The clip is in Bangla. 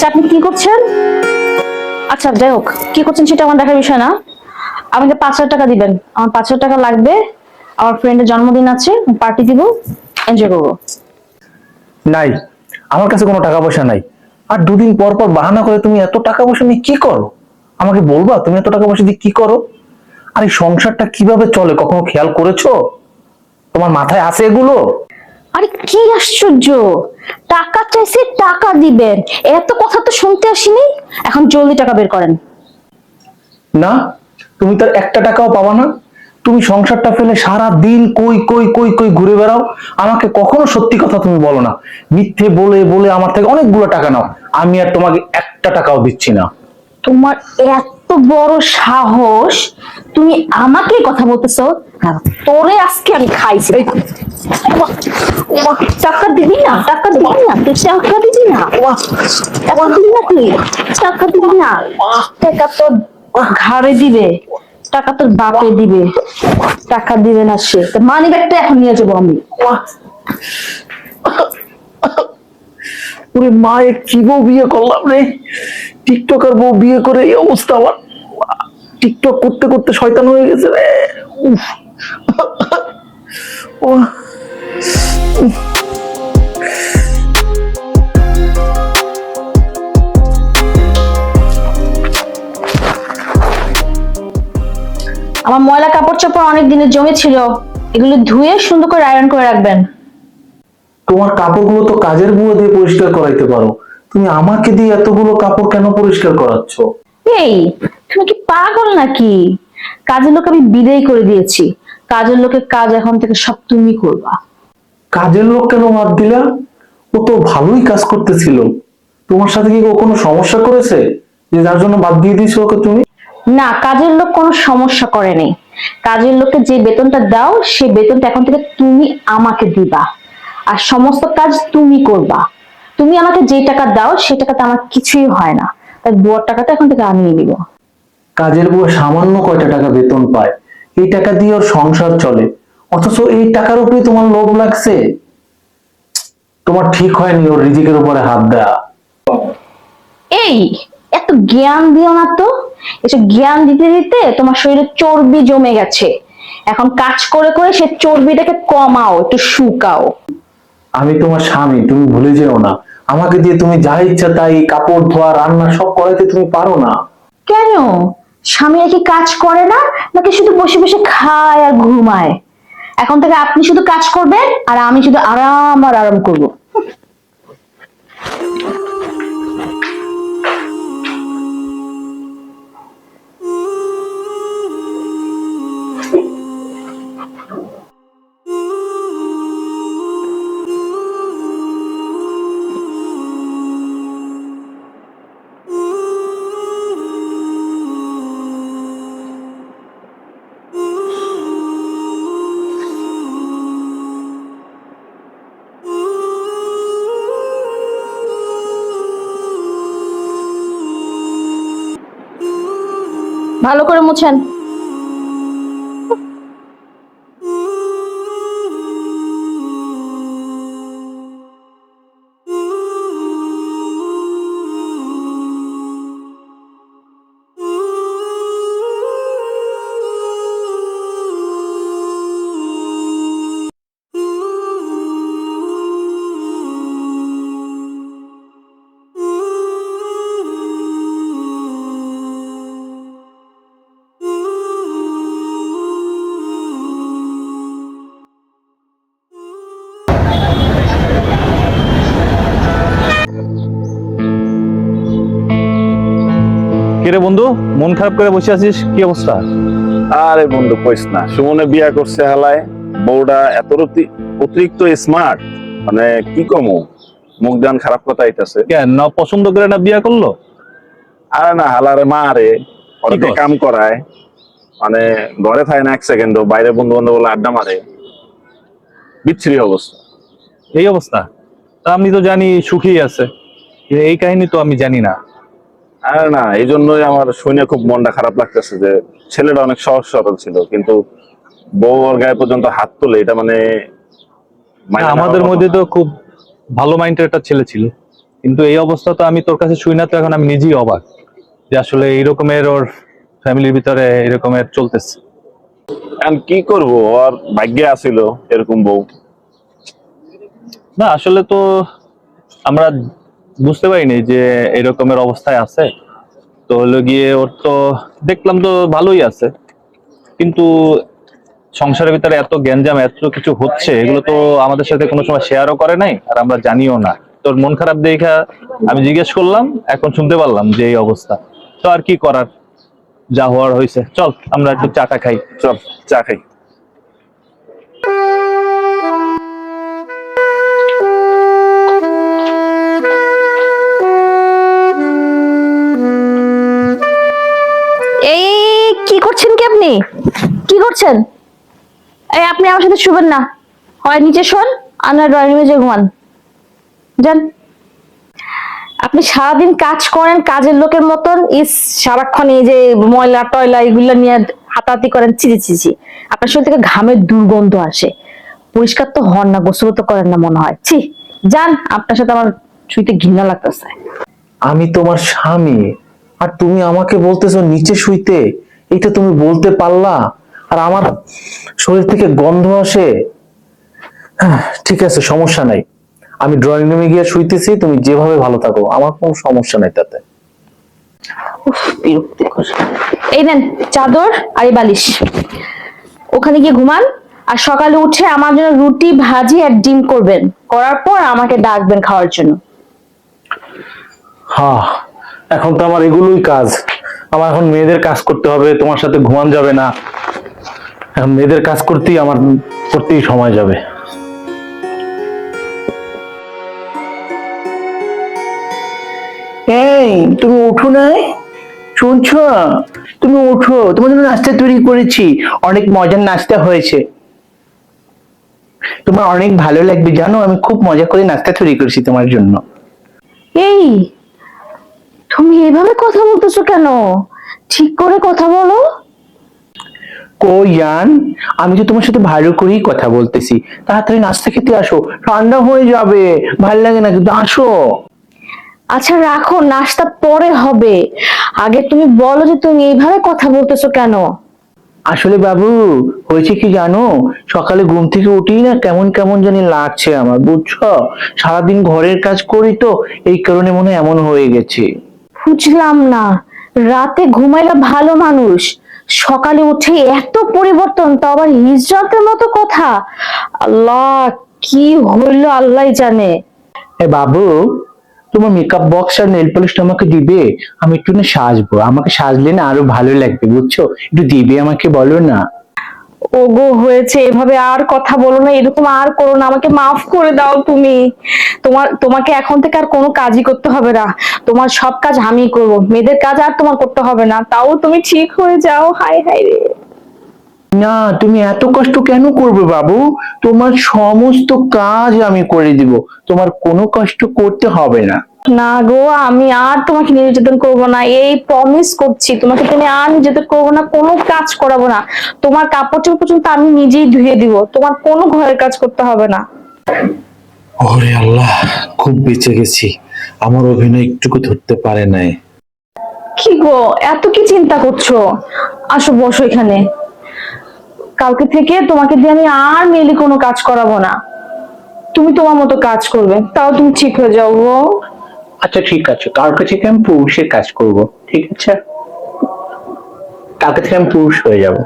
আচ্ছা আপনি কি করছেন? আচ্ছা যাই হোক, কি করছেন সেটা আমার দেখার বিষয় না। আমাকে পাঁচ হাজার টাকা দিবেন। আমার পাঁচ হাজার টাকা লাগবে। আমার ফ্রেন্ডের জন্মদিন আছে পার্টি দিব এনজয় করব। নাই, আমার কাছে কোনো টাকা পয়সা নাই। আর দুদিন পর পর বাহানা করে তুমি এত টাকা পয়সা নিয়ে কি করো? আমাকে বলবা, তুমি এত টাকা পয়সা দিয়ে কি করো? আর এই সংসারটা কীভাবে চলে, কখনো খেয়াল করেছ? তোমার মাথায় আছে এগুলো? আরে কি আশ্চর্য? টাকা চাইছে টাকা দিবেন। এত কথা তো শুনতে আসিনি? এখন জলদি টাকা বের করেন। না তুমি তার একটা টাকাও পাবা না। তুমি সংসারটা ফেলে সারা দিন কই কই কই কই ঘুরে বেড়াও। আমাকে কখনো সত্যি কথা তুমি বলো না। মিথ্যে বলে বলে আমার থেকে অনেকগুলো টাকা নাও। আমি আর তোমাকে একটা টাকাও দিচ্ছি না। তোমার এত বড় সাহস। তুমি আমাকে কথা বলতেছো। তোরে আজকে আমি খাইছি। ওমা, দিবি টাকা তোর বাপে দিবে টাকা দিবে না সে। মানি ব্যাগটা এখন নিয়ে যাব আমি। ওরে মা কি বউ বিয়ে করলাম রে? টিকটকার বউ বিয়ে করে এই অবস্থা আমার। টিকটক করতে করতে শয়তান হয়ে গেছে রে। উফ। ও আমার ময়লা কাপড় চোপড় অনেক দিনের জমে ছিল এগুলো ধুয়ে সুন্দর করে আয়রন করে রাখবেন। তোমার কাপড়গুলো তো কাজের বুয়ো দিয়ে পরিষ্কার করাইতে পারো। তুমি আমাকে দিয়ে এতগুলো কাপড় কেন পরিষ্কার করাচ্ছ? এই তুমি কি পাগল নাকি? কাজের লোক আমি বিদায় করে দিয়েছি। কাজের লোকের কাজ এখন থেকে সব তুমি করবা। কাজের লোক কেন বাদ দিলা? ও তো ভালোই কাজ করতেছিল। তোমার সাথে কি ও কোনো সমস্যা করেছে? যে যার জন্য বাদ দিয়ে দিয়েছ ওকে তুমি? না কাজের লোক কোনো সমস্যা করেনি কাজের লোককে যে বেতনটা দাও সে বেতনটা এখন থেকে তুমি আমাকে দিবা। আর সমস্ত কাজ তুমি করবা। তুমি আমাকে যে টাকা দাও সে টাকাতে আমার কিছুই হয় না। তাই বুয়ার টাকাটা এখন থেকে আমি নিব। কাজের বুয়া সামান্য কয়টা টাকা বেতন পায়? এই টাকা দিয়ে ওর সংসার চলে। অথচ এই টাকার উপরে তোমার লোভ লাগছে? তোমার ঠিক হয়নি ওর রিজিকের উপরে হাত দেয়া। এই এত জ্ঞান দিও না তো। এসব জ্ঞান দিতে দিতে তোমার শরীরে চর্বি জমে গেছে। এখন কাজ করে করে সে চর্বিটাকে কমাও একটু শুকাও। আমি তোমার স্বামী তুমি ভুলে যেও না। আমাকে দিয়ে তুমি যা ইচ্ছা তাই কাপড় ধোয়া রান্না সব করাইতে তুমি পারো না। কেন? স্বামী কি কাজ করে না? নাকি শুধু বসে বসে খায় আর ঘুমায়? এখন থেকে আপনি শুধু কাজ করবেন আর আমি শুধু আরাম আর আরাম করব। ভালো করে মুছেন। কিরে বন্ধু মন খারাপ করে বসে আছিস? কি অবস্থা? আরে বন্ধু কইস না। সুমনে বিয়া করছে হালায়। বউটা এত অতিরিক্ত স্মার্ট মানে কি কমু? মুখ দান খারাপ কথা আইতাছে। কেন? না পছন্দ করে না বিয়া করল? আরে না হালারে মা আরে অনেকে কাম করায়। মানে ঘরে থাকে না এক সেকেন্ড বাইরে বন্ধু বান্ধব বলে আড্ডা মারে। বিচ্ছিরি অবস্থা। এই অবস্থা? তা আমি তো জানি সুখী আছে। এই কাহিনী তো আমি জানি না। আরে না এই জন্যই আমার শুনে খুব মনটা খারাপ লাগতেছে যে ছেলেটা অনেক সহজ সরল ছিল কিন্তু বউ ওর গায়ে পর্যন্ত হাত তোলে এটা মানে আমাদের মধ্যে তো খুব ভালো মাইন্ডের একটা ছেলে ছিল কিন্তু এই অবস্থা তো আমি তোর কাছে শুই না তো এখন আমি নিজেই অবাক যে আসলে এইরকমের ওর ফ্যামিলির ভিতরে এরকমের চলতেছে। এখন কি করব আর ভাগ্যে আসিল এরকম বউ। না আসলে তো আমরা বুঝতে পারিনি যে এরকমের অবস্থায় আছে। তো হলো গিয়ে ওর তো দেখলাম তো ভালোই আছে। কিন্তু সংসারের ভিতরে এত গ্যাঞ্জাম, এত কিছু হচ্ছে, এগুলো তো আমাদের সাথে কোনো সময় শেয়ারও করে নাই আর আমরা জানিও না। তোর মন খারাপ দেখা আমি জিজ্ঞেস করলাম, এখন শুনতে পারলাম যে এই অবস্থা। তো আর কি করার? যা হওয়ার হয়েছে। চল, আমরা একটু চাটা খাই। চল, চা খাই। কি করছেন? এই আপনি আমার সাথে শুবেন না। হয় নিচে শোন আর ড্রয়িং রুমে যে ঘুমান। যান। আপনি সারাদিন কাজ করেন, কাজের লোকের মতন। ইস, সারাক্ষণ এই যে ময়লা টয়লা এগুলো নিয়ে হাতাহাতি করেন চিচি চিচি আপনার শরীর থেকে ঘামের দুর্গন্ধ আসে। পরিষ্কার তো হন না গোসল তো করেন না মনে হয়। ছি, যান, আপনার সাথে আমার শুইতে ঘৃণা লাগতেছে। আমি তোমার স্বামী, আর তুমি আমাকে বলতেছো নিচে শুইতে। এটা তুমি বলতে পারলা? আর আমার শরীর থেকে গন্ধ আসে। হ্যাঁ, ঠিক আছে সমস্যা নাই। আমি ড্রয়িং রুমে গিয়ে শুইতেছি তুমি যেভাবে ভালো থাকো আমার কোনো সমস্যা নাই তাতে। এই নেন চাদর আর এই বালিশ। ওখানে গিয়ে ঘুমান আর সকালে উঠে আমার জন্য রুটি ভাজি আর ডিম করবেন। করার পর আমাকে ডাকবেন খাওয়ার জন্য। হ্যাঁ এখন তো আমার এগুলোই কাজ। আমার এখন মেয়েদের কাজ করতে হবে তোমার সাথে ঘুমান যাবে না। এখন মেয়েদের কাজ করতেই আমার করতেই সময় যাবে। এই তুমি উঠো নাই? শুনছো? তুমি উঠো তোমার জন্য নাস্তা তৈরি করেছি। অনেক মজার নাস্তা হয়েছে। তোমার অনেক ভালো লাগবে জানো? আমি খুব মজা করে নাস্তা তৈরি করেছি তোমার জন্য। এই তুমি এভাবে কথা বলতেছো কেন? ঠিক করে কথা বলো। কোয়ান আমি তো তোমার সাথে ভালো করেই কথা বলতেছি তাড়াতাড়ি নাস্তা খেতে আসো ঠান্ডা হয়ে যাবে ভালো লাগে না কিন্তু আসো। আচ্ছা রাখো নাস্তা পরে হবে। আগে তুমি বলো যে তুমি এইভাবে কথা বলতেছো কেন? আসলে বাবু হয়েছে কি জানো? সকালে ঘুম থেকে উঠেই না কেমন কেমন জানি লাগছে আমার বুঝছ? সারাদিন ঘরের কাজ করি তো এই কারণে মনে হয় এমন হয়ে গেছে। বুঝলাম না। রাতে ঘুমাইলে ভালো মানুষ। সকালে উঠে এত পরিবর্তন, তো আবার হিজরতের মতো কথা। আল্লাহ, কি হইল আল্লাহ জানে। এ বাবু, তোমার মেকআপ বক্স আর নেল পলিশটা আমাকে দিবে। আমি একটু না সাজবো। আমাকে সাজলে না আরও ভালো লাগবে, বুঝছ? একটু দিবে আমাকে, বলো না। ওগো, হয়েছে, এভাবে আর কথা বলো না, এরকম আর করো না, আমাকে মাফ করে দাও তুমি। তোমার, তোমাকে এখন থেকে আর কোনো কাজই করতে হবে না। তোমার সব কাজ আমি করব, মেয়েদের কাজ আর তোমার করতে হবে না, তাও তুমি ঠিক হয়ে যাও হাই হাই রে। না, তুমি এত কষ্ট কেন করবে বাবু? তোমার সমস্ত কাজ আমি করে দিব, তোমার কোনো কষ্ট করতে হবে না। না গো আমি আর তোমাকে নির্যাতন করব না। এই প্রমিস করছি তোমাকে তুমি আর নির্যাতন করব না কোনো কাজ করাবো না। তোমার কাপড় চোপড় পর্যন্ত আমি নিজেই ধুয়ে দিব তোমার কোনো ঘরের কাজ করতে হবে না। ওরে আল্লাহ খুব বেঁচে গেছি। আমার অভিনয় একটুকু ধরতে পারে নাই। কি গো এত কি চিন্তা করছ? আসো বসো এখানে। কালকে থেকে তোমাকে দিয়ে আমি আর মেলি কোনো কাজ করাবো না। তুমি তোমার মতো কাজ করবে তাও তুমি ঠিক হয়ে যাও গো। আচ্ছা ঠিক আছে। কার থেকে আমি পুরুষের কাজ করব? ঠিক আছে? তার কাছে আমি পুরুষ হয়ে যাব?